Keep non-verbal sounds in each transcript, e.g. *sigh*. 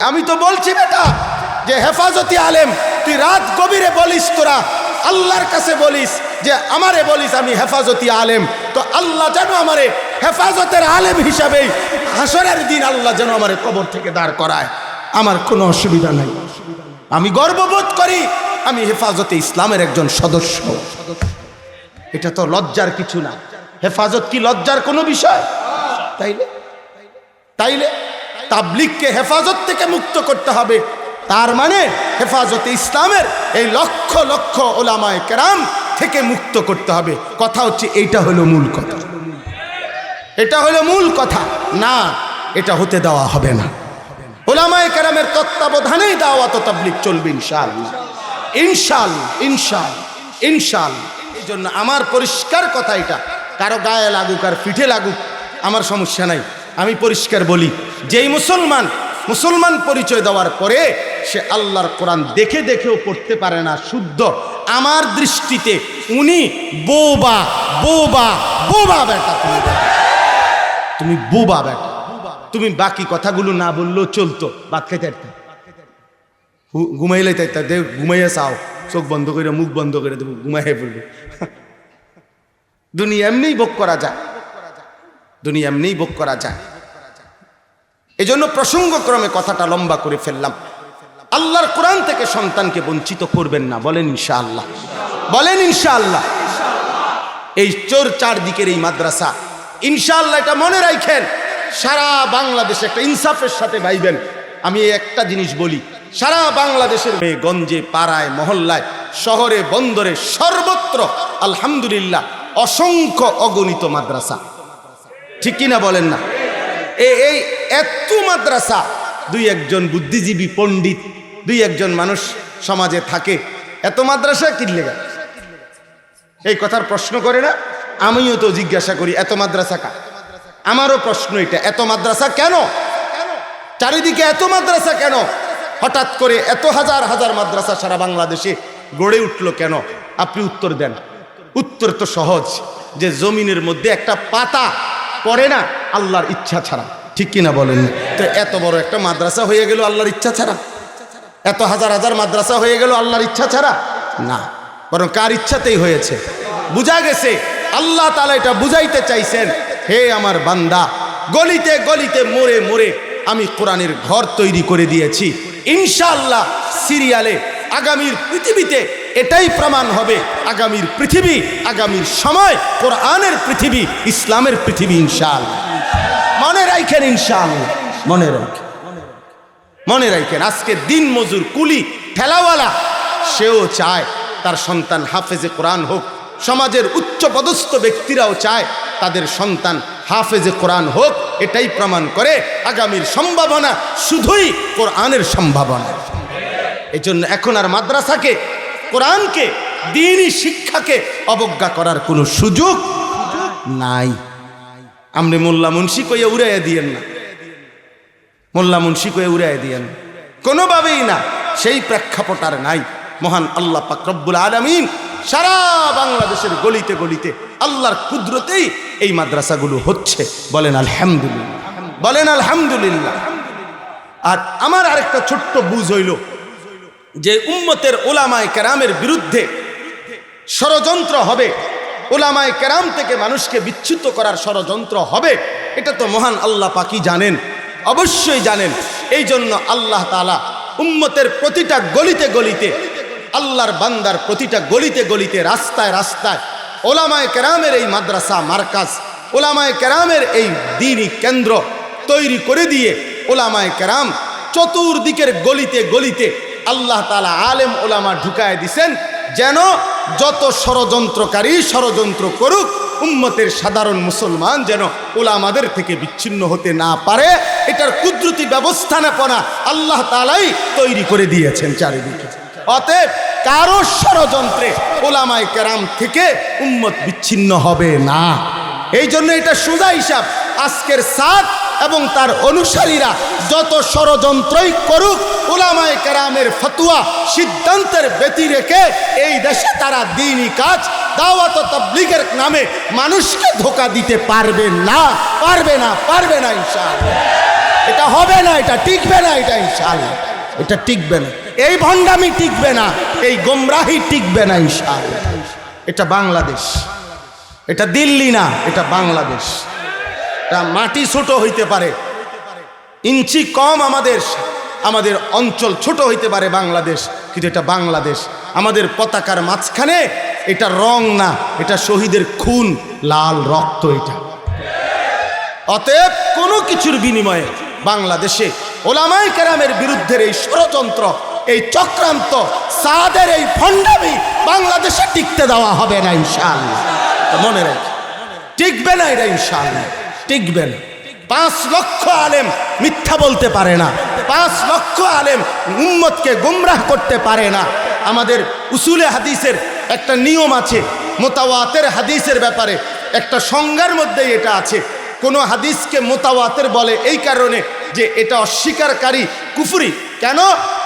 আমি তো বলছি বেটা যে হেফাজতি আলেম, তুই রাত গভীরে বলিস তোরা, আল্লাহর কাছে বলিস যে আমারে বলিস আমি হেফাজতি আলেম। তো আল্লাহ যেন আমারে হেফাজতের আলেম হিসাবেই হাসরের দিন আল্লাহ যেন আমারে কবর থেকে দাঁড় করায়। আমার কোনো অসুবিধা নাই। আমি গর্ববোধ করি আমি হেফাজতে ইসলামের একজন সদস্য। এটা তো লজ্জার কিছু না। হেফাজত কি লজ্জার কোনো বিষয়? তাইলে? তাইলে? তাবলিগকে হেফাজত থেকে মুক্ত করতে হবে। তার মানে হেফাজতে ইসলামের এই লক্ষ লক্ষ ওলামায় কেরাম থেকে মুক্ত করতে হবে। কথা হচ্ছে এইটা হলো মূল কথা। এটা হলো মূল কথা। না, এটা হতে দেওয়া হবে না। ওলামায় কেরামের তত্ত্বাবধানেই দাওয়াত তাবলিগ চলবে ইনশাল ইনশাল ইনশাল ইনশাল এই জন্য আমার পরিষ্কার কথা এটা। কারও গায়ে লাগুক আর পিঠে লাগুক, আমার সমস্যা নাই। আমি পরিষ্কার বলি, যেই মুসলমান মুসলমান পরিচয় দেওয়ার পরে সে আল্লাহর কোরআন দেখে দেখেও পড়তে পারে না, শুদ্ধ। আমার দৃষ্টিতে উনি বোবা বোবা বোবা বেটা তুমি। তুমি বোবা বেটা তুমি বাকি কথাগুলো না বললেও চলতো, ভাত খাইতে। হু- ঘুমাইলে তাইতা দেখ ঘুমাইয়া চাও। চোখ বন্ধ করে মুখ বন্ধ করে দেবো, ঘুমাইয়া পড়বে। দুনিয়া এমনিই ভোগ করা যায়। দুনিয়া এমনিই ভোগ করা যায়। এজন্য প্রসঙ্গক্রমে কথাটা লম্বা করে ফেললাম। আল্লাহর কোরআন থেকে সন্তানকে বঞ্চিত করবেন না, বলেন ইনশাআল্লাহ। বলেন ইনশাআল্লাহ। এই চোর চারদিকের এই মাদ্রাসা, ইনশাআল্লাহ এটা মনে রাখেন, সারা বাংলাদেশে একটা ইনসাফের সাথে ভাইবেন। আমি একটা জিনিস বলি, সারা বাংলাদেশের মেয়ে গঞ্জে, পাড়ায়, মহল্লায়, শহরে, বন্দরে সর্বত্র, আলহামদুলিল্লাহ, অসংখ্য অগণিত মাদ্রাসা। ঠিক কিনা বলেন না? এই এত মাদ্রাসা, দুই একজন বুদ্ধিজীবী পণ্ডিত, দুই একজন মানুষ সমাজে থাকে, এত মাদ্রাসা কিনলে গেল এই কথার প্রশ্ন করে না? আমিও তো জিজ্ঞাসা করি, এত মাদ্রাসা কা আমারও প্রশ্ন এটা, এত মাদ্রাসা কেন? চারিদিকে এত মাদ্রাসা কেন? হঠাৎ করে এত হাজার হাজার মাদ্রাসা সারা বাংলাদেশে গড়ে উঠল কেন? আপনি উত্তর দেন। উত্তর তো সহজ, যে জমিনের মধ্যে একটা পাতা পড়ে না, আল্লাহর ইচ্ছা ছাড়া। ঠিক কিনা বলেন? তো এত বড় একটা মাদ্রাসা হয়ে গেল আল্লাহর ইচ্ছা ছাড়া। এত হাজার হাজার মাদ্রাসা হয়ে গেল আল্লাহর ইচ্ছা ছাড়া? না। বরং কার ইচ্ছাতেই হয়েছে। বুঝা গেছে, আল্লাহ তালা এটা বুঝাইতে চাইছেন, হে আমার বান্দা, গলিতে গলিতে মোড়ে মোড়ে আমি কোরআনের ঘর তৈরি করে দিয়েছি। ইনশাআল্লাহ সিরিয়ালে, আগামীর পৃথিবীতে এটাই প্রমাণ হবে আগামীর পৃথিবী, আগামীর সময়, কোরআনের পৃথিবী, ইসলামের পৃথিবী ইনশাল মনে রাখেন ইনশাল মনে রাখেন। মনে রাখেন, আজকে দিন মজুর কুলি ঠেলাওয়ালা, সেও চায় তার সন্তান হাফেজে কোরআন হোক। সমাজের উচ্চ পদস্থ ব্যক্তিরাও চায় তাদের সন্তান হাফেজে কোরআন হোক। এটাই প্রমাণ করে আগামীর সম্ভাবনা শুধুই কোরআনের সম্ভাবনা। এই জন্য এখন আর মাদ্রাসাকে কোরআনকে দিনই শিক্ষাকে অবজ্ঞা করার কোনো সুযোগ নাই। আপনি মোল্লা মুন্সি কইয়া উড়াইয়া দিয়েন না। মোল্লা মুন্সি কয়ে উড়াই দিয়েন। কোনোভাবেই না, সেই প্রেক্ষাপট আর নাই। মহান আল্লাহ পাক রব্বুল আলমিন সারা বাংলাদেশের গলিতে গলিতে আল্লাহর কুদরতেই এই মাদ্রাসাগুলো হচ্ছে। বলেন আলহামদুলিল্লাহ। বলেন আলহামদুলিল্লাহ। আর আমার আরেকটা ছোট্ট বুঝ হইল যে উম্মতের ওলামায় কেরামের বিরুদ্ধে ষড়যন্ত্র হবে ওলামায় কেরাম থেকে মানুষকে বিচ্যুত করার ষড়যন্ত্র হবে, এটা তো মহান আল্লাহ পাকি জানেন, অবশ্যই জানেন। এই জন্য আল্লাহ তালা উম্মতের প্রতিটা গলিতে গলিতে, আল্লাহর বান্দার প্রতিটা গলিতে গলিতে রাস্তায় রাস্তায় ওলামায় কেরামের এই মাদ্রাসা মার্কাজ ওলামায় কেরামের এই দিনই কেন্দ্র তৈরি করে দিয়ে ওলামায় কেরাম চতুর্দিকের গলিতে গলিতে আল্লাহ তালা আলেম ওলামা ঢুকায় দিছেন যেন যত ষড়যন্ত্রকারী ষড়যন্ত্র করুক, উম্মতের সাধারণ মুসলমান যেন ওলামাদের থেকে বিচ্ছিন্ন হতে না পারে। এটার কুদরতি ব্যবস্থাপনা আল্লাহ তালাই তৈরি করে দিয়েছেন চারিদিকে। অতএব কারও ষড়যন্ত্রে ওলামায় কেরাম থেকে উম্মত বিচ্ছিন্ন হবে না। এই জন্য এটা সোজা হিসাব। আজকের সাত এবং তার অনুসারীরা যত ষড়যন্ত্রই করুক ওলামায় কেরামের ফতুয়া সিদ্ধান্তের ব্যতি রেখে এই দেশে তারা দিনই কাজ, দাওয়াত তবলিগের নামে মানুষকে ধোকা দিতে পারবে না পারবে না পারবে না ইনশাআল্লাহ। এটা হবে না, এটা টিকবে না, এটা ইনশাআল্লাহ। এটা টিকবে না। এই ভণ্ডামি টিকবে না, এই গোমরাহি টিকবে না ইনশাআল্লাহ। এটা বাংলাদেশ। এটা দিল্লি না, এটা বাংলাদেশ। এটা মাটি ছোট হইতে পারে। ইঞ্চি কম আমাদের আমাদের অঞ্চল ছোট হইতে পারে বাংলাদেশ, কিন্তু এটা বাংলাদেশ। আমাদের পতাকার মাঝখানে এটা রং না, এটা শহীদের খুন, লাল রক্ত এটা। অতএব কোনো কিছুর বিনিময়ে বাংলাদেশে ওলামাই কেরামের বিরুদ্ধের এই ষড়যন্ত্র, এই চক্রান্ত, সাদের এই ফন্ডামি বাংলাদেশে টিকতে দেওয়া হবে না ইনশাআল্লাহ। তো মনে রাখি। টিকবে না এটা ইনশাআল্লাহ। টিকবে না পাঁচ লক্ষ আলেম মিথ্যা বলতে পারে না। পাঁচ লক্ষ আলেম উম্মতকে গুমরাহ করতে পারে না। আমাদের উসুলে হাদিসের একটা নিয়ম আছে, মোতাওয়াতের হাদিসের ব্যাপারে একটা সংজ্ঞার মধ্যেই এটা আছে। কোনো হাদিসকে মোতাওয়াতের বলে এই কারণে যে এটা অস্বীকারী, কুফুরি। কেন?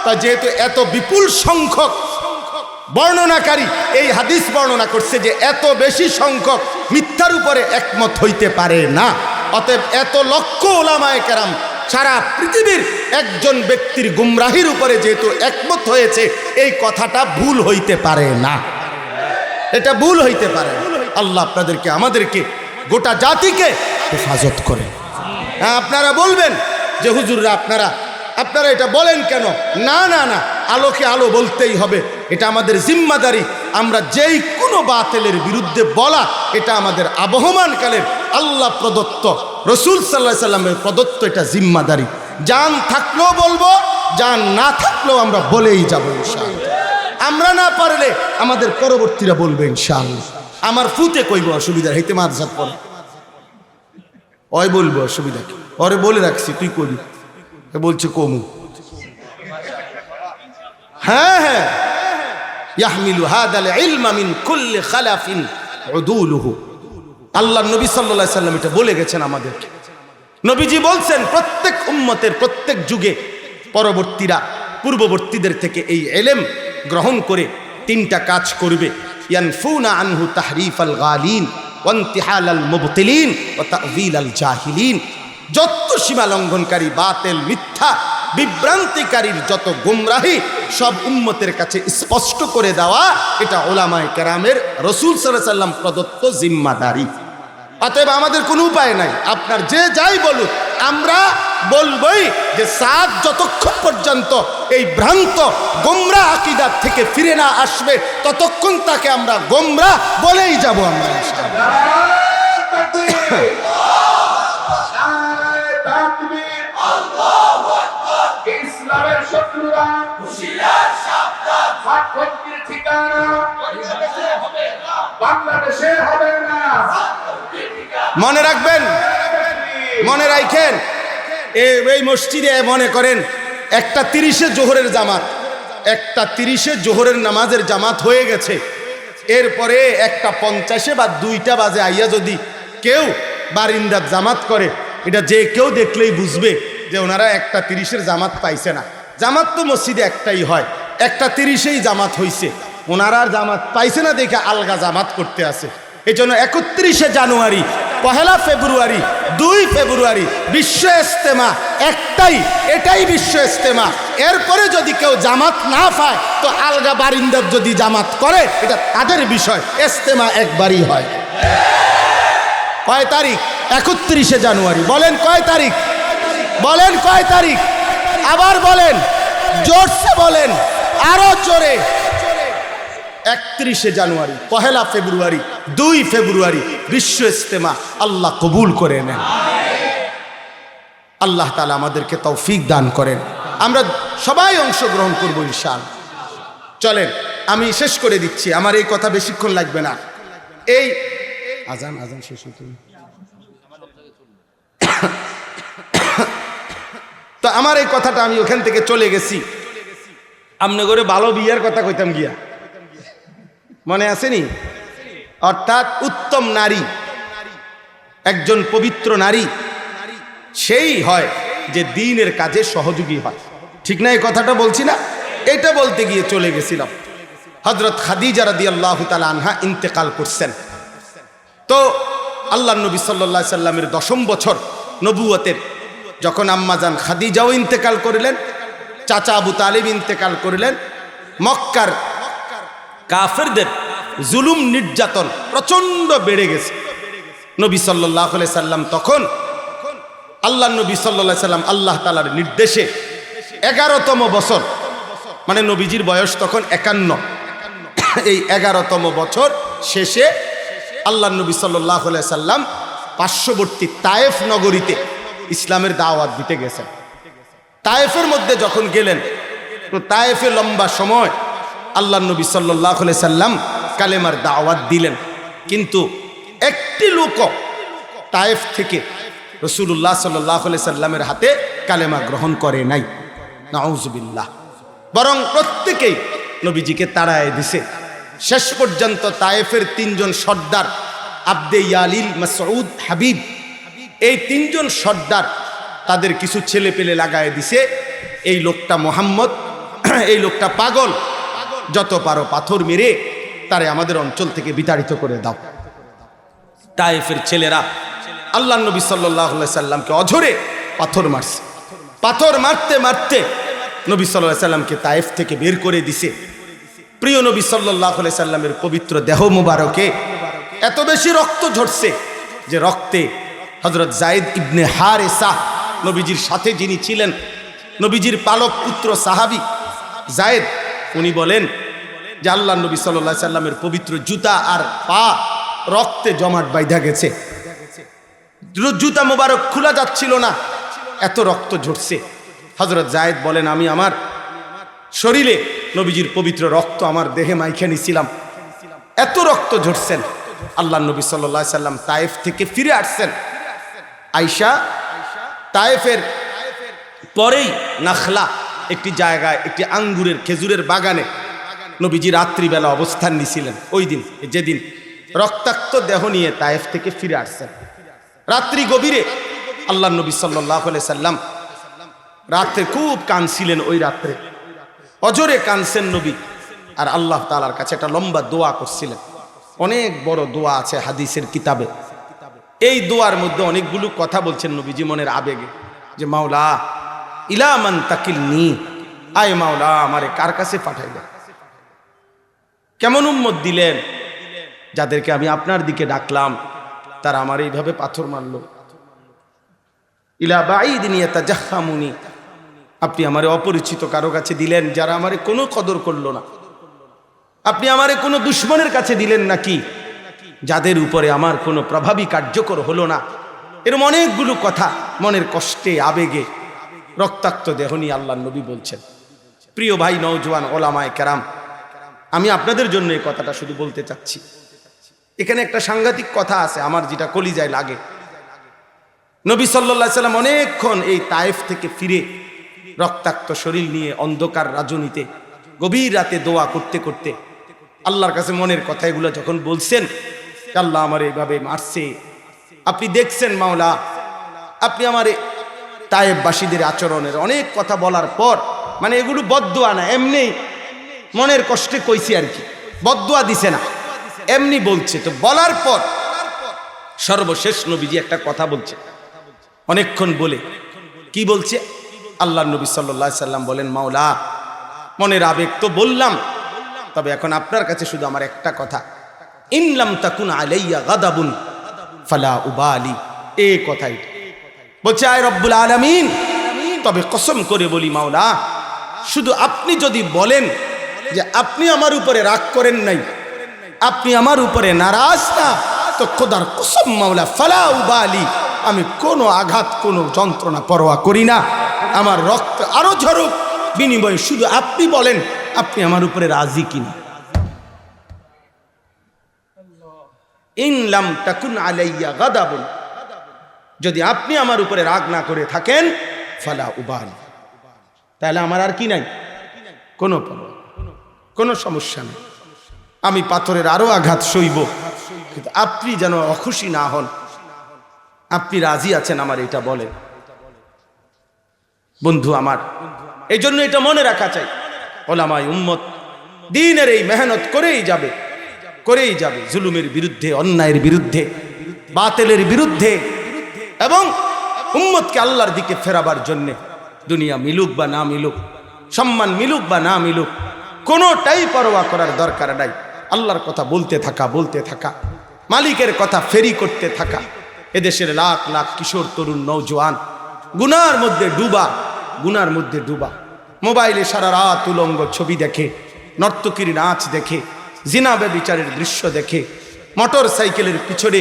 তা যেহেতু এত বিপুল সংখ্যক বর্ণনাকারী এই হাদিস বর্ণনা করছে যে এত বেশি সংখ্যক মিথ্যার উপরে একমত হইতে পারে না। অতএব এত লক্ষ ওলামায় কেরাম সারা পৃথিবীর একজন ব্যক্তির গুমরাহির উপরে যেহেতু একমত হয়েছে, এই কথাটা ভুল হইতে পারে না। এটা ভুল হইতে পারে। আল্লাহ আপনাদেরকে, আমাদেরকে গোটা জাতিকে হেফাজত করে হ্যাঁ আপনারা বলবেন যে, হুজুররা, আপনারা আপনারা এটা বলেন কেন? না না না। আলোকে আলো বলতেই হবে। এটা আমাদের জিম্মাদারি। আমরা যেই কোনো বাতেলের বিরুদ্ধে বলা, এটা আমাদের আবহমানকালের আল্লাহ প্রদত্ত, রসুল সাল্লাহ সাল্লামের প্রদত্ত এটা জিম্মাদারি। যান থাকলেও বলব, যান না থাকলেও আমরা বলেই যাব আমরা না পারলে আমাদের পরবর্তীরা বলবে ইনশাআল্লাহ। আমার ফুতে কইব অসুবিধা হইতে মাঝাত পরে ওই বলব অসুবিধা কি? ওরে বলে রাখছি, তুই করি বলছে কমু। হ্যাঁ হ্যাঁ। আল্লাহ নবী সাল্লাম এটা বলে গেছেন আমাদেরকে। নবীজি বলছেন, প্রত্যেক উম্মতের প্রত্যেক যুগে পরবর্তীরা, পূর্ববর্তীদের থেকে এই এলেম গ্রহণ করে তিনটা কাজ করবে। তাহরিফ আল গালিন আল জাহিলিন। যত সীমা লঙ্ঘনকারী, বাতেল, মিথ্যা বিভ্রান্তিকারীর যত গুমরাহি, সব উম্মতের কাছে স্পষ্ট করে দেওয়া এটা ওলামায় কেরামের রসুল সাল্লাম প্রদত্ত জিম্মাদারি। অতএব আমাদের কোনো উপায় নাই। আপনার যে যাই বলুক, আমরা বলবই যে সাত যতক্ষণ পর্যন্ত এই ভ্রান্ত গোমরা আকিদার থেকে ফিরে না আসবে, ততক্ষণ তাকে আমরা গোমরা বলেই যাব আমরা ইসলামের শত্রুরা। ঠিকানা। বাংলাদেশে হবে না। মনে রাখবেন, মনে রাখেন এই মসজিদে মনে করেন, একটা তিরিশে জোহরের জামাত, একটা তিরিশে জোহরের নামাজের জামাত হয়ে গেছে। এরপরে একটা পঞ্চাশে বা দুইটা বাজে আইয়া যদি কেউ বারিন্দার জামাত করে, এটা যে কেউ দেখলেই বুঝবে। যে ওনারা একটা তিরিশের জামাত পাইছে না। জামাত তো মসজিদে একটাই হয়। একটা তিরিশেই জামাত হইছে। ওনারা জামাত পাইছে না দেখে আলগা জামাত করতে আছে। এই জন্য একত্রিশে জানুয়ারি, পহেলা ফেব্রুয়ারি, দুই ফেব্রুয়ারি বিশ্ব ইস্তেমা একটাই, এটাই বিশ্ব ইস্তেমা এরপরে যদি কেউ জামাত না পায়, তো আলগা বারিন্দার যদি জামাত করে, এটা তাদের বিষয়। ইস্তেমা একবারই হয়। কয় তারিখ? একত্রিশে জানুয়ারি। বলেন কয় তারিখ? বলেন কয় তারিখ? আবার বলেন, জোরসে বলেন, আরও জোরে। একত্রিশে জানুয়ারি, পহেলা ফেব্রুয়ারি, দুই ফেব্রুয়ারি, বিশ্ব ইস্তেমা আল্লাহ কবুল করে নেন। আল্লাহ তালা আমাদেরকে তৌফিক দান করেন। আমরা সবাই অংশগ্রহণ করব ইনশাল চলেন, আমি শেষ করে দিচ্ছি। আমার এই কথা বেশিক্ষণ লাগবে না। এই আজান আজান শেষ হতে তো আমার এই কথাটা আমি ওখান থেকে চলে গেছি। আমনে করে ভালো বিয়ার কথা কইতাম গিয়া। মনে আসেনি অর্থাৎ উত্তম নারী, একজন পবিত্র নারী, সেই হয় যে দিনের কাজে সহযোগী হয়। ঠিক না এই কথাটা বলছি না? এটা বলতে গিয়ে চলে গেছিলাম। হজরত খাদিজা রাদি আল্লাহ তালা আনহা ইন্তেকাল করছেন। তো আল্লাহ নবী সাল্লা সাল্লামের দশম বছর নবুয়তের যখন আম্মাজান খাদিজাও ইন্তেকাল করিলেন, চাচা আবু তালিব ইন্তেকাল করিলেন, মক্কার কাফেরদের জুলুম নির্যাতন প্রচণ্ড বেড়ে গেছে। নবী সাল্লাহ সাল্লাম তখন আল্লাহ নবী সাল্লাহ সাল্লাম আল্লাহ তালার নির্দেশে এগারোতম বছর মানে নবীজির বয়স তখন একান্ন। এই এগারোতম বছর শেষে আল্লাহ নবী সাল্লাহ সাল্লাম পার্শ্ববর্তী তায়েফ নগরীতে ইসলামের দাওয়াত দিতে গেছেন। তায়েফের মধ্যে যখন গেলেন, তো তায়েফে লম্বা সময় আল্লাহ নবী সাল্লাহ সাল্লাম কালেমার দাওয়াত দিলেন। কিন্তু একটি লোক তায়েফ থেকে রসুল্লাহ সাল্লাহ সাল্লামের হাতে কালেমা গ্রহণ করে নাই। নাউজবিল্লাহ। বরং প্রত্যেকেই নবীজিকে তাড়ায় দিছে। শেষ পর্যন্ত তায়েফের তিনজন সর্দার আব্দে ইয়ালিল মাসউদ হাবিব এই তিনজন সর্দার তাদের কিছু ছেলে পেলে লাগায় দিছে। এই লোকটা মোহাম্মদ, *clears throat* এই লোকটা পাগল। যত পারো পাথর মেরে তারে আমাদের অঞ্চল থেকে বিতাড়িত করে দাও। তায়েফের ছেলেরা আল্লাহ নবী সাল্লাহ সাল্লামকে অঝরে পাথর মারছে। পাথর মারতে মারতে নবী সাল্লাহ সাল্লামকে তায়েফ থেকে বের করে দিছে। প্রিয় নবী সাল্লাহ সাল্লামের পবিত্র দেহ মুবারকে এত বেশি রক্ত ঝরছে যে রক্তে হজরত জাইদ ইবনে হার সাহ নবীজির সাথে যিনি ছিলেন নবীজির পালক পুত্র সাহাবি জায়েদ উনি বলেন যে আল্লাহ নবী সাল্লাহ সাল্লামের পবিত্র জুতা আর পা রক্তে জমাট বাইধা গেছে। জুতা মোবারক খোলা যাচ্ছিল না, এত রক্ত ঝরছে। হজরত জায়েদ বলেন, আমি আমার শরীরে নবীজির পবিত্র রক্ত আমার দেহে মাইখে নিছিলাম। এত রক্ত ঝরছেন। আল্লাহ নবী সাল্লাহ সাল্লাম তায়েফ থেকে ফিরে আসছেন। আইসা তায়েফের পরেই নাখলা একটি জায়গায়, একটি আঙ্গুরের খেজুরের বাগানে নবীজি রাত্রিবেলা অবস্থান নিছিলেন। ওই দিন, যেদিন রক্তাক্ত দেহ নিয়ে তায়েফ থেকে ফিরে আসছেন। রাত্রি গভীরে আল্লাহ নবী সাল্লাহ সাল্লাম রাত্রে খুব কানছিলেন ওই রাত্রে। অজরে কানছেন নবী। আর আল্লাহ তালার কাছে একটা লম্বা দোয়া করছিলেন। অনেক বড় দোয়া আছে হাদিসের কিতাবে। এই দোয়ার মধ্যে অনেকগুলো কথা বলছেন নবীজি মনের আবেগে, যে মাওলা ইলামান তাকিল নি আয় মাওলা, আমারে কার কাছে পাঠাইবে কেমন উম্মত দিলেন? যাদেরকে আমি আপনার দিকে ডাকলাম, তারা আমার এইভাবে পাথর মারল। ইলা বাইদিনিয়াতা জাহামুনি আপনি আমারে অপরিচিত কারও কাছে দিলেন যারা আমারে কোনো কদর করল না। আপনি আমারে কোনো দুশ্মনের কাছে দিলেন নাকি? যাদের উপরে আমার কোনো প্রভাবী কার্যকর হলো না। এরম অনেকগুলো কথা মনের কষ্টে, আবেগে, রক্তাক্ত দেহ নিয়ে আল্লাহ নবী বলছেন। প্রিয় ভাই নৌজওয়ান ওলামায় কেরাম, আমি আপনাদের জন্য এই কথাটা শুধু বলতে চাচ্ছি। এখানে একটা সাংঘাতিক কথা আছে, আমার যেটা কলিজায় লাগে। নবী সাল্লা সাল্লাম অনেকক্ষণ এই তায়েফ থেকে ফিরে রক্তাক্ত শরীর নিয়ে অন্ধকার রাজনীতে গভীর রাতে দোয়া করতে করতে আল্লাহর কাছে মনের কথা এগুলো যখন বলছেন আল্লাহ আমার এইভাবে মারছে। আপনি দেখছেন মাওলা, আপনি আমার তায়েববাসীদের আচরণের অনেক কথা বলার পর মানে এগুলো বদুয়া না, এমনি মনের কষ্টে কইছি আর কি। বদুয়া দিছে না, এমনি বলছে। তো বলার পর সর্বশেষ নবীজি একটা কথা বলছে। অনেকক্ষণ বলে, কি বলছে? আল্লাহ নবী সাল্লাহ সাল্লাম বলেন, মাওলা, মনের আবেগ তো বললাম, তবে এখন আপনার কাছে শুধু আমার একটা কথা। ইনলাম তাকুন আলাইয়া গাদাবুন, ফালা উবালি। এ কথাই বলছে, আয় রব্বুল আলামিন। তবে কসম করে বলি, মাওলা, শুধু আপনি যদি বলেন যে আপনি আমার উপরে রাগ করেন নাই, আপনি আমার উপরে নারাজ না, তো খোদার কসম, মাওলা, ফালা উবালি। আমি কোনো আঘাত, কোনো যন্ত্রণা, পরোয়া করি না। আমার রক্ত আরও ঝরুক। বিনিময়ে শুধু আপনি বলেন, আপনি আমার উপরে রাজি কিনা। ইনলাম তাকুন আলাইয়া গাদাবুন। যদি আপনি আমার উপরে রাগ না করে থাকেন, ফালা উবাল। তাহলে আমার আর কি নাই? কোনো কোনো সমস্যা নেই। আমি পাথরের আরও আঘাত সইব। কিন্তু আপনি যেন অখুশি না হন। আপনি রাজি আছেন আমার এটা বলেন বন্ধু আমার, এই জন্য এটা মনে রাখা চাই। ওলামাই উম্মত, দিনের এই মেহনত করেই যাবে। করেই যাবে জুলুমের বিরুদ্ধে, অন্যায়ের বিরুদ্ধে, বাতেলের বিরুদ্ধে এবং উম্মতকে আল্লাহর দিকে ফেরাবার জন্যে দুনিয়া মিলুক বা না মিলুক, সম্মান মিলুক বা না মিলুক, কোনোটাই পরোয়া করার দরকার নাই। আল্লাহর কথা বলতে থাকা বলতে থাকা, মালিকের কথা ফেরি করতে থাকা, এদেশের লাখ লাখ কিশোর, তরুণ নৌজওয়ান গুনার মধ্যে ডুবা, গুনার মধ্যে ডুবা, মোবাইলে সারা রাত উলঙ্গ ছবি দেখে, নর্তকীর নাচ দেখে জিনাবে বিচারের দৃশ্য দেখে মোটর সাইকেলের পিছনে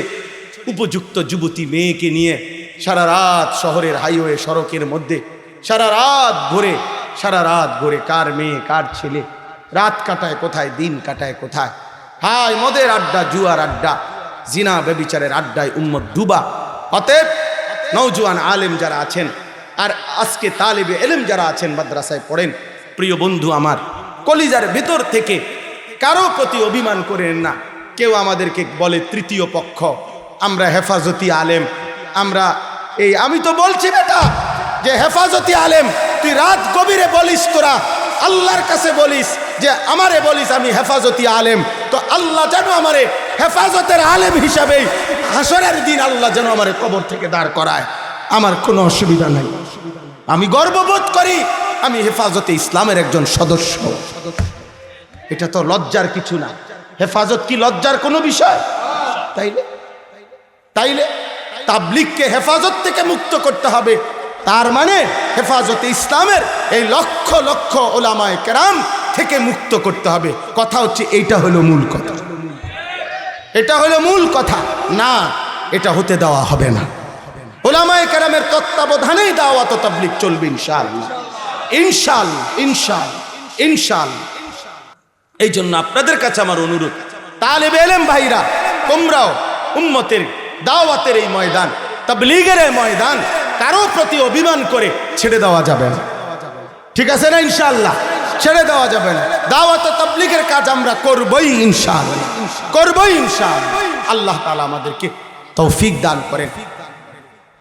উপযুক্ত যুবতী মেয়েকে নিয়ে সারা রাত শহরের হাইওয়ে সড়কের মধ্যে, সারা রাত ঘুরে সারা রাত ঘুরে কার মেয়ে, কার ছেলে, রাত কাটায় কোথায়, দিন কাটায় কোথায়। হায়, মদের আড্ডা, জুয়ার আড্ডা, জিনা বেবিচারের আড্ডায় উম্মত ডুবা। অতএব নৌজওয়ান আলেম যারা আছেন আর আজকে তালেবে এলেম যারা আছেন মাদ্রাসায় পড়েন, প্রিয় বন্ধু আমার, কলিজার ভেতর থেকে কারও প্রতি অভিমান করেন না। কেউ আমাদেরকে বলে তৃতীয় পক্ষ। আমরা হেফাজতি আলেম। আমরা এই, আমি তো বলছি বেটা, যে হেফাজতি আলেম, তুই রাত গভীরে বলিস তোরা, আল্লাহর কাছে বলিস যে আমারে বলিস আমি হেফাজতি আলেম। তো আল্লাহ যেন আমারে হেফাজতের আলেম হিসাবেই হাসরের দিন আল্লাহ যেন আমারে কবর থেকে দাঁড় করায়। আমার কোনো অসুবিধা নাই। আমি গর্ববোধ করি, আমি হেফাজতে ইসলামের একজন সদস্য। এটা তো লজ্জার কিছু না। হেফাজত কি লজ্জার কোনো বিষয়? তাইলে? তাইলে? তাবলিগকে হেফাজত থেকে মুক্ত করতে হবে। তার মানে হেফাজতে ইসলামের এই লক্ষ লক্ষ ওলামায় কেরাম থেকে মুক্ত করতে হবে। কথা হচ্ছে এইটা হলো মূল কথা। এটা হলো মূল কথা। না, এটা হতে দেওয়া হবে না। ওলামায় কেরামের তত্ত্বাবধানেই দাওয়াত তাবলিগ চলবে ইনশাল ইনশাল ইনশাল ইনশাল এই জন্য আপনাদের কাছে আমার অনুরোধ, তালেবে এলেম ভাইরা, তোমরাও উম্মতের দাওয়াতের এই ময়দান, তাবলিগের এই ময়দান কারও প্রতি অভিমান করে ছেড়ে দেওয়া যাবে না। ঠিক আছে না ইনশাআল্লাহ? ছেড়ে দেওয়া যাবে না। দাওয়াত তাবলিগের কাজ আমরা করবই ইনশাআল্লাহ। করবই ইনশাআল্লাহ। আল্লাহ তালা আমাদেরকে তৌফিক দান করেন।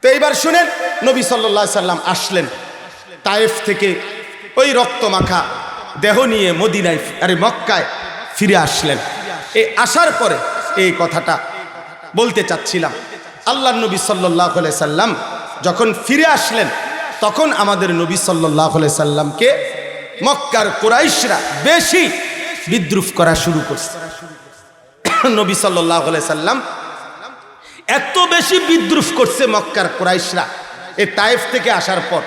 তো এইবার শুনেন, নবী সাল্লাম আসলেন তায়েফ থেকে ওই রক্ত মাখা দেহ নিয়ে মদিনায় আরে মক্কায় ফিরে আসলেন। এই আসার পরে এই কথাটা বলতে চাচ্ছিলাম। আল্লাহ নবী সাল্লাহ সাল্লাম যখন ফিরে আসলেন, তখন আমাদের নবী সাল্লাহ সাল্লামকে মক্কার কোরাইশরা বেশি বিদ্রুপ করা শুরু করছে। নবী সাল্লাহ সাল্লাম এত বেশি বিদ্রুপ করছে মক্কার কোরাইশরা। এ তায়েফ থেকে আসার পর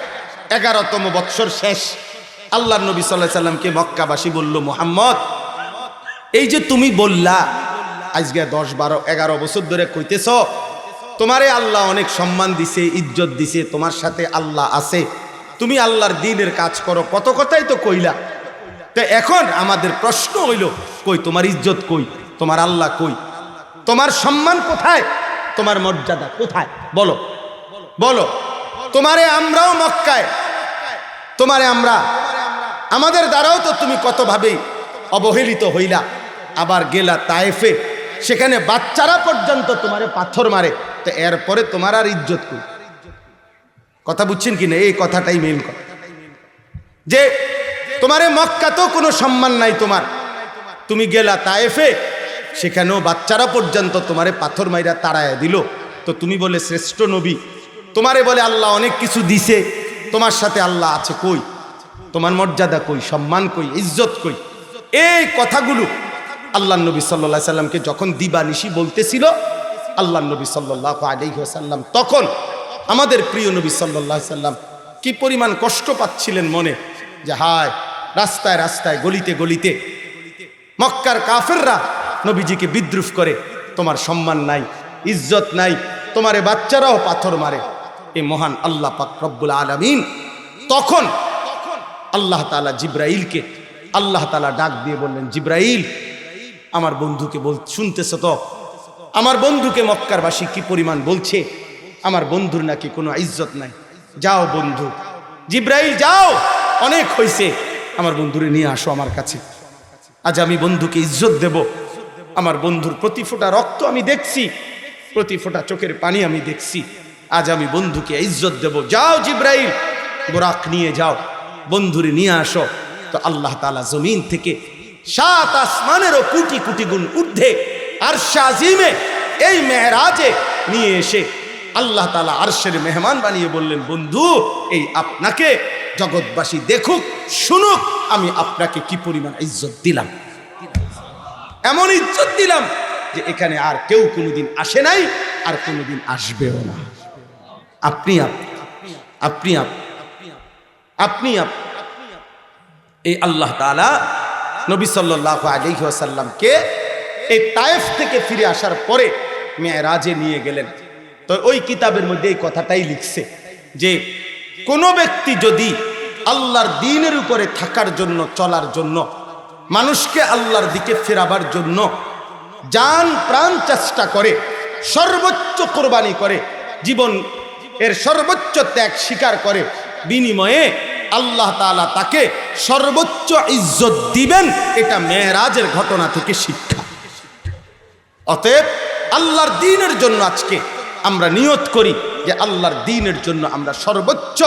এগারোতম বৎসর শেষ। আল্লাহ নবী সাল্লাহ সাল্লামকে মক্কাবাসী বলল, মোহাম্মদ, এই যে তুমি বললা, আজকে দশ বারো এগারো বছর ধরে কইতেছ, তোমারে আল্লাহ অনেক সম্মান দিছে, ইজ্জত দিছে, তোমার সাথে আল্লাহ আছে, তুমি আল্লাহর দিনের কাজ করো, কত কথাই তো কইলা। তো এখন আমাদের প্রশ্ন হইল, কই তোমার ইজ্জত কই, তোমার আল্লাহ কই, তোমার সম্মান কোথায়, তোমার মর্যাদা কোথায়? বলো বলো, তোমারে আমরাও মক্কায় তোমারে আমরা, আমাদের দ্বারাও তো তুমি কতভাবেই অবহেলিত হইলা, আবার গেলা তায়েফে, সেখানে বাচ্চারা পর্যন্ত তোমারে পাথর মারে, তো এরপরে তোমার আর ইজ্জত কই? কথা বুঝছেন কি না? এই কথাটাই মেন কথা। যে তোমারে মক্কাতেও কোনো সম্মান নাই তোমার। তুমি গেলা তায়েফে, সেখানেও বাচ্চারা পর্যন্ত তোমারে পাথর মাইরা তাড়ায় দিল। তো তুমি বলে শ্রেষ্ঠ নবী। তোমারে বলে আল্লাহ অনেক কিছু দিছে। তোমার সাথে আল্লাহ আছে কই? তোমার মর্যাদা কই? সম্মান কই? ইজ্জত কই? এই কথাগুলো আল্লাহ নবী সাল্লাহ সাল্লামকে যখন দিবানিশি বলতেছিল, আল্লাহ নবী সাল্লাহ আলিহাসাল্লাম তখন আমাদের প্রিয় নবী সাল্লাহ সাল্লাম কি পরিমাণ কষ্ট পাচ্ছিলেন মনে? যে হায়, রাস্তায় রাস্তায়, গলিতে গলিতে মক্কার কাফেররা নবীজিকে বিদ্রুপ করে, তোমার সম্মান নাই, ইজ্জত নাই, তোমারে বাচ্চারাও পাথর মারে। এই মহান আল্লাহ পাক রব্বুল আলমিন, তখন আল্লাহ তালা জিব্রাইলকে আল্লাহ তালা ডাক দিয়ে বললেন, জিব্রাইল, আমার বন্ধুকে বল, শুনতেছ তো? আমার বন্ধুকে মক্কারবাসী কি পরিমাণ বলছে? আমার বন্ধুর নাকি কোনো ইজ্জত নাই? যাও বন্ধু। জিব্রাইল, যাও! অনেক হয়েছে আমার বন্ধুরে নিয়ে আসো আমার কাছে। আজ আমি বন্ধুকে ইজ্জত দেব। আমার বন্ধুর প্রতি ফোঁটা রক্ত আমি দেখছি। প্রতি ফোঁটা চোখের পানি আমি দেখছি। আজ আমি বন্ধুকে ইজ্জত দেব। যাও জিব্রাইল, বোরাক নিয়ে যাও, বন্ধুরে নিয়ে আসো। তো আল্লাহ তালা জমিন থেকে সাত আসমানেরও কুটি কুটি গুণ ঊর্ধ্বে আর শাজিমে এই মেহরাজে নিয়ে এসে আল্লাহ তালা আরশের মেহমান বানিয়ে বললেন, বন্ধু, এই আপনাকে জগৎবাসী দেখুক, শুনুক, আমি আপনাকে কি পরিমাণ ইজ্জত দিলাম? এমন ইজ্জত দিলাম যে এখানে আর কেউ কোনোদিন আসে নাই, আর কোনোদিন আসবেও না। আপনি আপ আপনি আপ আপনি আপ। এই আল্লাহ তাআলা নবী সাল্লাল্লাহু আলাইহি ওয়াসাল্লামকে এই তায়েফ থেকে ফিরে আসার পরে মেয়েরাজে নিয়ে গেলেন। তো ওই কিতাবের মধ্যে এই কথাটাই লিখছে যে, কোনো ব্যক্তি যদি আল্লাহর দিনের উপরে থাকার জন্য, চলার জন্য, মানুষকে আল্লাহর দিকে ফেরাবার জন্য যান প্রাণ চেষ্টা করে, সর্বোচ্চ কোরবানি করে, জীবন এর সর্বোচ্চ ত্যাগ স্বীকার করে। বিনিময়ে আল্লাহ তাআলা তাকে সর্বোচ্চ ইজ্জত দিবেন, এটা মেয়েরাজের ঘটনা থেকে শিক্ষা। অতএব আল্লাহর দিনের জন্য আজকে আমরা নিয়ত করি যে আল্লাহর দিনের জন্য আমরা সর্বোচ্চ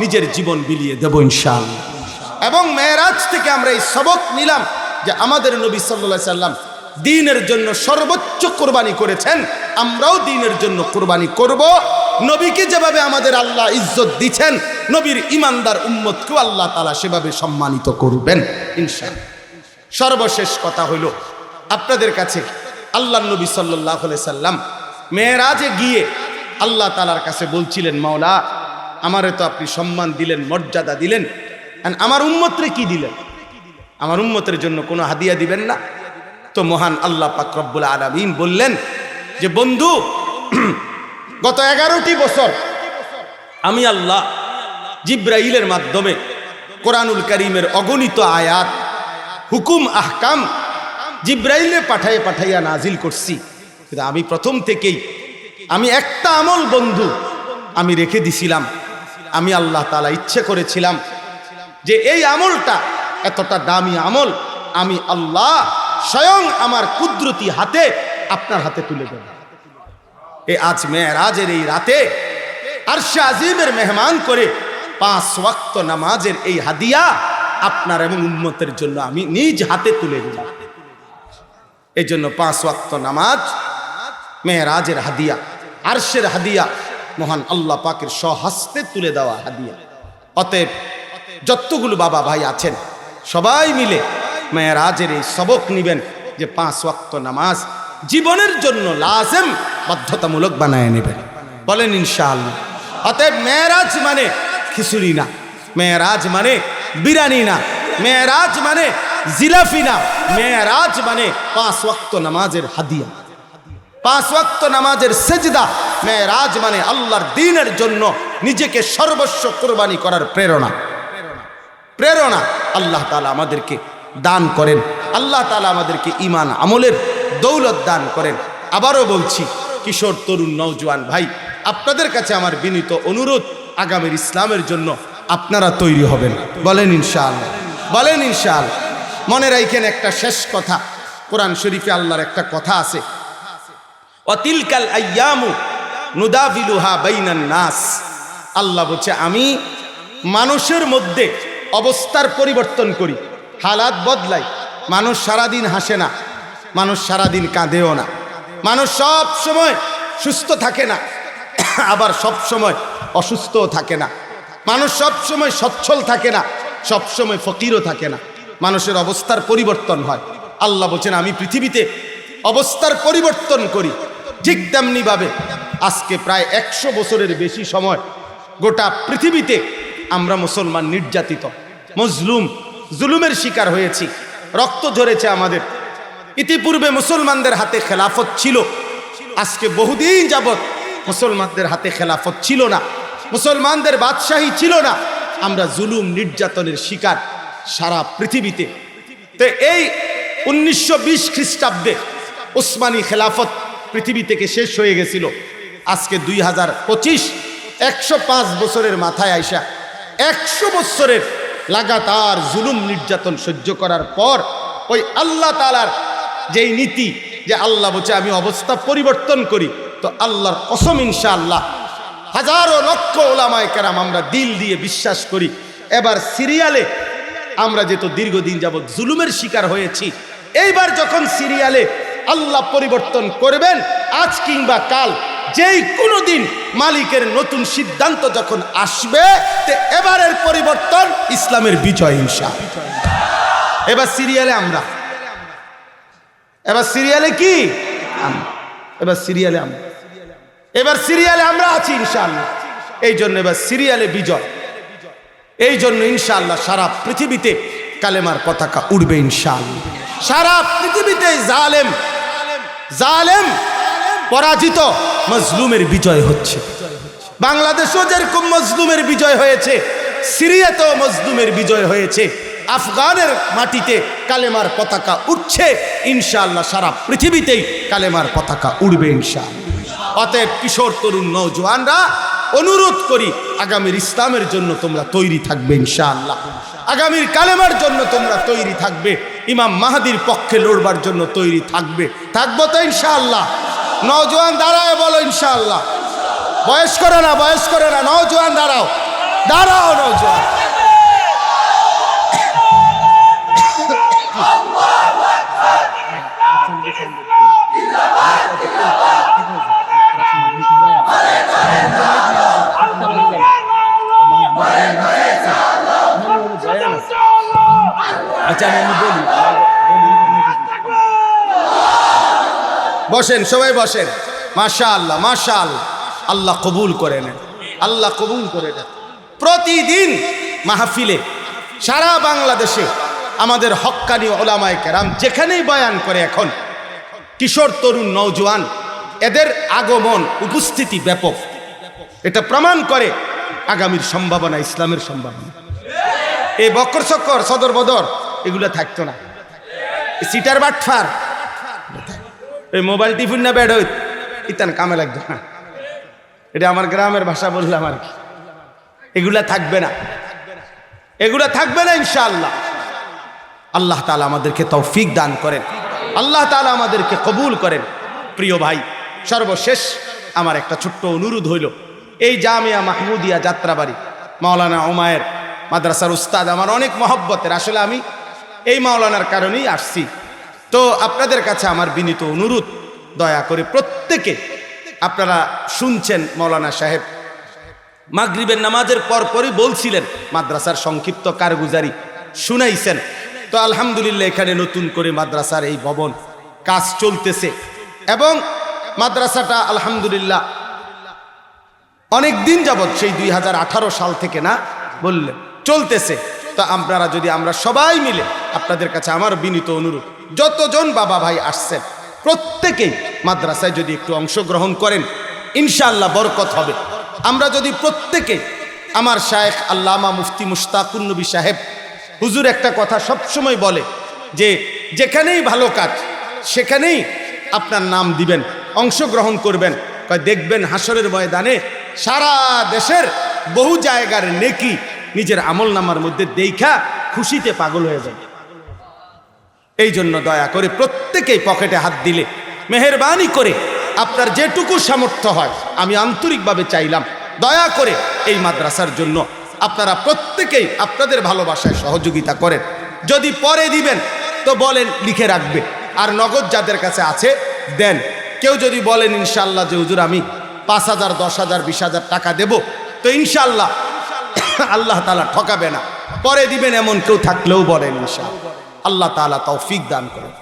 নিজের জীবন বিলিয়ে দেব ইনশাআল্লাহ। এবং মেয়েরাজ থেকে আমরা এই সবক নিলাম যে আমাদের নবী সাল্লা সাল্লাম দিনের জন্য সর্বোচ্চ কোরবানি করেছেন, আমরাও দিনের জন্য কোরবানি করব। নবীকে যেভাবে আমাদের আল্লাহ ইজ্জত দিচ্ছেন, নবীর ইমানদার উম্মতকেও আল্লাহ তালা সেভাবে সম্মানিত করবেন। ইনশাআল্লাহ। সর্বশেষ কথা হইল আপনাদের কাছে আল্লাহ নবী সাল্লাহ সাল্লাম মেয়েরাজে গিয়ে আল্লাহ তালার কাছে বলছিলেন, মাওলা, আমারে তো আপনি সম্মান দিলেন, মর্যাদা দিলেন। আমার উম্মতরে কি দিলেন? আমার উম্মতের জন্য কোনো হাদিয়া দিবেন না? তো মহান আল্লাহ পাক রব্বুল আলমিন বললেন যে, বন্ধু, গত এগারোটি বছর আমি আল্লাহ জিব্রাইলের মাধ্যমে কোরআনুল করিমের অগণিত আয়াত, হুকুম, আহকাম জিব্রাইলে পাঠাইয়ে পাঠাইয়া নাজিল করছি। কিন্তু আমি প্রথম থেকেই, আমি একটা আমল, বন্ধু, আমি রেখে দিছিলাম। আমি আল্লাহ তালা ইচ্ছে করেছিলাম যে, এই আমলটা এতটা দামি আমল, আমি আল্লাহ স্বয়ং আমার কুদরতি হাতে আপনার হাতে তুলে দেব। এ আজ মেয়েরাজের এই রাতে আরশে আজিমের মেহমান করে পাঁচ ওয়াক্ত নামাজের এই হাদিয়া আপনার এবং উন্মতের জন্য আমি নিজ হাতে তুলে দিলাম এই জন্য পাঁচ ওয়াক্ত নামাজ মেয়েরাজের হাদিয়া, আরশের হাদিয়া, মহান আল্লাহ পাকের স্বহস্তে তুলে দেওয়া হাদিয়া। অতএব যতগুলো বাবা ভাই আছেন, সবাই মিলে মেয়েরাজের এই সবক নিবেন যে পাঁচ ওয়াক্ত নামাজ জীবনের জন্য লাজেম বাধ্যতামূলক বানায় নেবেন। বলেন ইনশাআল্লাহ। অতএব মেয়েরাজ মানে খিচুড়ি না, মেয়েরাজ মানে বিরানি না, মেয়েরাজ মানে জিলাফি না, মেয়েরাজ মানে পাঁচ ওয়াক্ত নামাজের হাদিয়া। পাঁচ ওয়াক্ত নামাজের সেজদা মেয়েরাজ মানে আল্লাহর দিনের জন্য নিজেকে সর্বস্ব কোরবানি করার প্রেরণা। প্রেরণা। আল্লাহ তালা আমাদেরকে দান করেন। আল্লাহ তালা আমাদেরকে ইমান আমলের দৌলত দান করেন। আবারও বলছি, কিশোর, তরুণ নৌজওয়ান ভাই, আপনাদের কাছে আমার বিনীত অনুরোধ, আগামীর ইসলামের জন্য আপনারা তৈরি হবেন। বলেন ইনশাল বলেন ইনশাল মনে রাখেন একটা শেষ কথা, কোরআন শরীফে আল্লাহর একটা কথা আছে। অতিলকাল বাইনান নাস। আল্লাহ বলছে, আমি মানুষের মধ্যে অবস্থার পরিবর্তন করি। হালাত বদলাই। মানুষ সারাদিন হাসে না, মানুষ সারাদিন কাঁদেও না। মানুষ সব সময় সুস্থ থাকে না, আবার সব সময় অসুস্থও থাকে না। মানুষ সব সময় সচ্ছল থাকে না, সব সময় ফকিরও থাকে না। মানুষের অবস্থার পরিবর্তন হয়। আল্লাহ বলছেন, আমি পৃথিবীতে অবস্থার পরিবর্তন করি। ঠিক তেমনিভাবে আজকে প্রায় একশো বছরের বেশি সময় গোটা পৃথিবীতে আমরা মুসলমান নির্যাতিত, মজলুম জুলুমের শিকার হয়েছি। রক্ত ঝরেছে আমাদের। ইতিপূর্বে মুসলমানদের হাতে খেলাফত ছিল। আজকে বহুদিন যাবৎ মুসলমানদের হাতে খেলাফত ছিল না। মুসলমানদের বাদশাহী ছিল না। আমরা জুলুম নির্যাতনের শিকার সারা পৃথিবীতে। তো এই উনিশশো বিশ খ্রিস্টাব্দে ওসমানী খেলাফত পৃথিবী থেকে শেষ হয়ে গেছিল। আজকে দুই হাজার পঁচিশ, একশো পাঁচ বছরের মাথায় আইসা, একশো বছরের লাগাতার জুলুম নির্যাতন সহ্য করার পর ওই আল্লাহ তালার যেই নীতি, যে আল্লাহ বলছে, আমি অবস্থা পরিবর্তন করি। তো আল্লাহর কসম ইনশা আল্লাহ হাজারো লক্ষ ওলামায় কেরাম আমরা দিল দিয়ে বিশ্বাস করি। এবার সিরিয়ালে আমরা যেহেতু দীর্ঘদিন যাবৎ জুলুমের শিকার হয়েছি, এইবার যখন সিরিয়ালে আল্লাহ পরিবর্তন করবেন, আজ কিংবা কাল যেই কোনো দিন মালিকের নতুন সিদ্ধান্ত যখন আসবে, তে এবারের পরিবর্তন ইসলামের বিজয় ইনশা এবার সিরিয়ালে আমরা। এবার সিরিয়ালে কি? এবার সিরিয়ালে আমরা। এবার সিরিয়ালে আমরা আছি ইনশাআল্লাহ। এই জন্য এবার সিরিয়ালে বিজয়। এই জন্য ইনশাআল্লাহ সারা পৃথিবীতে কালেমার পতাকা উড়বে ইনশাআল্লাহ। সারা পৃথিবীতে জালেম জালেম পরাজিত। মজলুমের বিজয় হচ্ছে। বাংলাদেশও যেরকম মজলুমের বিজয় হয়েছে সিরিয়াতেও মজলুমের বিজয় হয়েছে। আফগানের মাটিতে কালেমার পতাকা উঠছে ইনশাআল্লাহ সারা পৃথিবীতেই কালেমার পতাকা উড়বে ইনশাআল্লাহ। অতএব কিশোর তরুণ নৌজওয়ানরা অনুরোধ করি আগামীর ইসলামের জন্য তোমরা তৈরি থাকবে ইনশাআল্লাহ। আগামীর কালেমার জন্য তোমরা তৈরি থাকবে ইমাম মাহাদির পক্ষে লড়বার জন্য তৈরি থাকবে। থাকব তো ইনশাআল্লাহ। নওজোয়ান দাঁড়ায় বলো ইনশাল্লাহ বয়স করে না বয়স করে না নজওয়ান দাঁড়াও। দাঁড়াও নওজোয়ান। বসেন, সবাই বসেন। মাশা আল্লাহ মাশা আল্লাহ আল্লাহ কবুল করে নেন। আল্লাহ কবুল করে নেন। প্রতিদিন মাহফিলে, সারা বাংলাদেশে আমাদের হক্কানি ওলামায় কেরাম যেখানেই বয়ান করে এখন, কিশোর, তরুণ নৌজওয়ান এদের আগমন উপস্থিতি ব্যাপক। এটা প্রমাণ করে আগামীর সম্ভাবনা, ইসলামের সম্ভাবনা। এই বকর চক্কর সদর বদর, এগুলো থাকতো না। সিটার বাটফার এই মোবাইল টিফিন না বেড হইত। ইতান কামে লাগতো না এটা আমার গ্রামের ভাষা বললাম আর কি। এগুলা থাকবে না। এগুলা থাকবে না ইনশাআল্লাহ। আল্লাহ তালা আমাদেরকে তৌফিক দান করেন। আল্লাহ তালা আমাদেরকে কবুল করেন। প্রিয় ভাই, সর্বশেষ আমার একটা ছোট্ট অনুরোধ হইল। এই জামিয়া মাহমুদিয়া যাত্রাবাড়ি, মাওলানা ওমায়ের মাদ্রাসার উস্তাদ, আমার অনেক মহব্বতের। আসলে আমি এই মাওলানার কারণেই আসছি। তো আপনাদের কাছে আমার বিনীত অনুরোধ, দয়া করে প্রত্যেকে আপনারা শুনছেন মৌলানা সাহেব। মাগরিবের নামাজের পরপরই বলছিলেন, মাদ্রাসার সংক্ষিপ্ত কারগুজারি শুনাইছেন। তো আলহামদুলিল্লাহ এখানে নতুন করে মাদ্রাসার এই ভবন কাজ চলতেছে এবং মাদ্রাসাটা আলহামদুলিল্লাহ অনেক দিন যাবৎ সেই দুই হাজার আঠারো সাল থেকে না বললেন, চলতেছে। তো আপনারা যদি আমরা সবাই মিলে আপনাদের কাছে আমার বিনীত অনুরোধ, যতজন বাবা ভাই আসছেন, প্রত্যেকেই মাদ্রাসায় যদি একটু অংশগ্রহণ করেন, ইনশাআল্লাহ বরকত হবে। আমরা যদি প্রত্যেকে আমার শায়েখ আল্লামা মুফতি মুশতাকুন নবী সাহেব হুজুর একটা কথা সবসময় বলে যে, যেখানেই ভালো কাজ, সেখানেই আপনার নাম দিবেন, অংশগ্রহণ করবেন। দেখবেন হাসরের ময়দানে সারা দেশের বহু জায়গার নেকি নিজের আমল নামার মধ্যে দেখা খুশিতে পাগল হয়ে যায়। এই জন্য দয়া করে প্রত্যেকেই পকেটে হাত দিলে, মেহরবানি করে আপনার যেটুকু সামর্থ্য হয়, আমি আন্তরিকভাবে চাইলাম। দয়া করে এই মাদ্রাসার জন্য আপনারা প্রত্যেকেই আপনাদের ভালোবাসায় সহযোগিতা করেন। যদি পরে দিবেন, তো বলেন, লিখে রাখবে। আর নগদ যাদের কাছে আছে, দেন। কেউ যদি বলেন ইনশাল্লাহ যে হুজুর আমি পাঁচ হাজার, দশ হাজার, বিশ হাজার টাকা দেব, তো ইনশাল্লাহ *coughs* আল্লাহ তালা ঠকাবে না। পরে দিবেন এমন কেউ থাকলেও বলেন ইনশাল্লাহ আল্লাহ তালা তৌফিক দান করেন।